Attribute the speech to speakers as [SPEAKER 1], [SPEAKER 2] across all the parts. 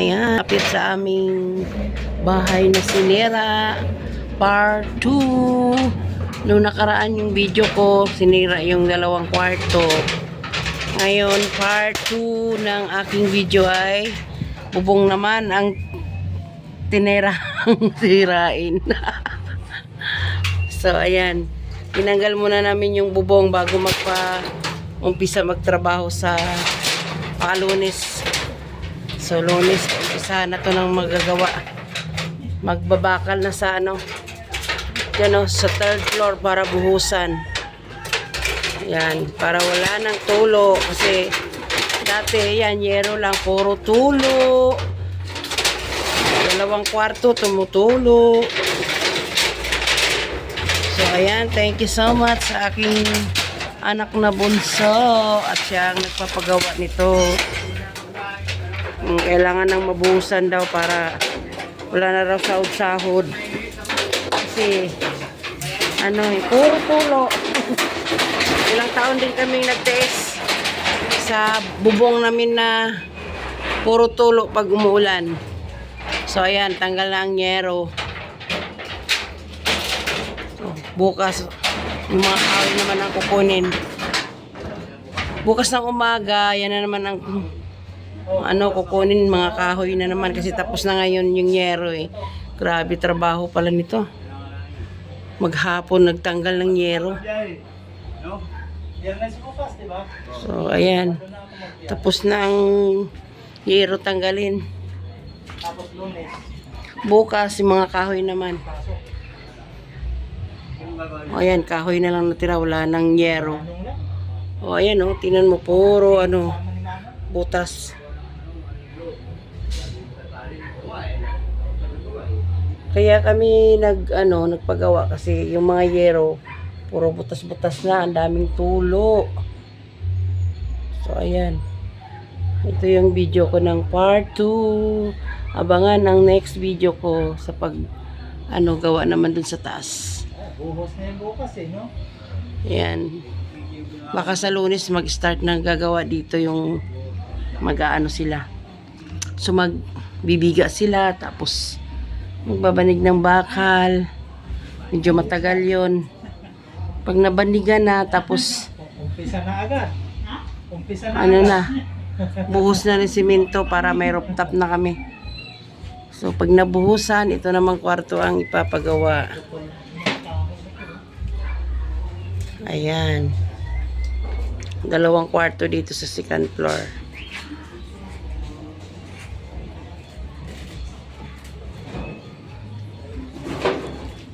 [SPEAKER 1] Ayan, kapit sa aming bahay na sinira. Part 2. Noong nakaraan yung video ko, sinira yung dalawang kwarto. Ngayon, part 2 ng aking video ay bubong naman ang tinerang sirain. so, ayan. Tinanggal muna namin yung bubong bago magpa umpisa magtrabaho sa pakalunis. So, lunes, umpisa na to ng magagawa. Magbabakal na sa ano, yan o, sa third floor para buhusan. Yan, para wala nang tulo. Kasi, dati, yan, yero lang, puro tulo. Dalawang kwarto, tumutulo. So, ayan, thank you so much sa aking anak na bunso. At siya ang nagpapagawa nito. Mm, Kailangan nang mabuhusan daw para wala na raw sahod-sahod. Kasi, ano eh, puro tulo. Ilang taon din kaming nagtiis sa bubong namin na puro tulo pag umuulan. So, ayan, tanggal na ang yero. So, bukas, yung mga kahoy naman ang kukunin. Bukas ng umaga, yan na naman ang ano, kukunin mga kahoy na naman kasi tapos na ngayon yung yero eh. Grabe trabaho pala nito. Maghapon nagtanggal ng yero. So, ayan. Tapos na ang yero tanggalin. Bukas, yung mga kahoy naman. O, ayan, kahoy na lang natira. Wala nang yero. O, ayan, o. Tinan mo, puro, ano, butas. Kaya kami nag ano nagpagawa kasi yung mga yero puro butas-butas na, ang daming tulo. So ayan. Ito yung video ko ng part 2. Abangan ang next video ko sa pag ano gawa naman dun sa taas.
[SPEAKER 2] Buhos na yung bukas eh, no?
[SPEAKER 1] Ayan. Baka sa lunes mag-start na gagawa dito yung mag-aano sila. So magbibiga sila tapos magbabanig ng bakal. Medyo matagal yon. Pag nabanigan na tapos
[SPEAKER 2] Umpisa na agad. Umpisa na
[SPEAKER 1] ano
[SPEAKER 2] agad.
[SPEAKER 1] na buhos na rin simento para may rooftop na kami. So pag nabuhusan, ito namang kwarto ang ipapagawa. Ayan. Dalawang kwarto dito sa second floor.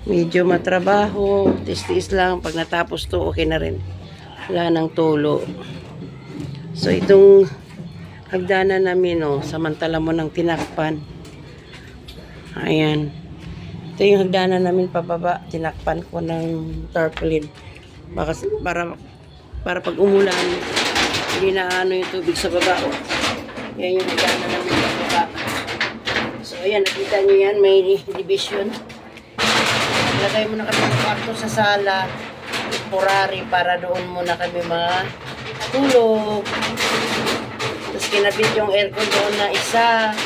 [SPEAKER 1] Medyo matrabaho, tis-tis lang. Pag natapos to, okay na rin. Wala nang tulo. So, itong hagdanan namin, oh, samantala mo ng tinakpan. Ayan. Ito yung hagdanan namin pababa. Tinakpan ko ng tarpaulin. Baka, para, para pag umulan, hindi na ano yung tubig sa baba. Oh. Yan yung hagdanan namin pababa. So, ayan, nakita nyo yan, may division. Ilagay mo na kami ng kwarto sa sala, temporary, para doon muna kami mga tulog. Tapos kinabit yung aircon doon na isa.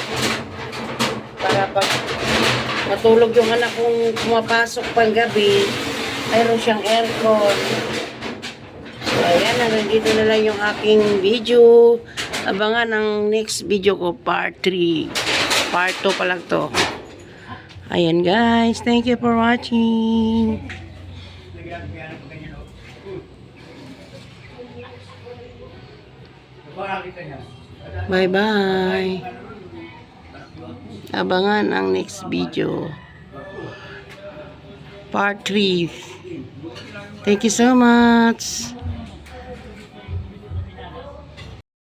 [SPEAKER 1] Para pag matulog yung anak kong pumapasok pang gabi, mayroon siyang aircon. So, ayan, hanggang dito na lang yung aking video. Abangan ang next video ko, part 3. Part 2 pa lang to. Ayan guys, thank you for watching. Bye bye. Abangan ang next video. Part 3. Thank you so much.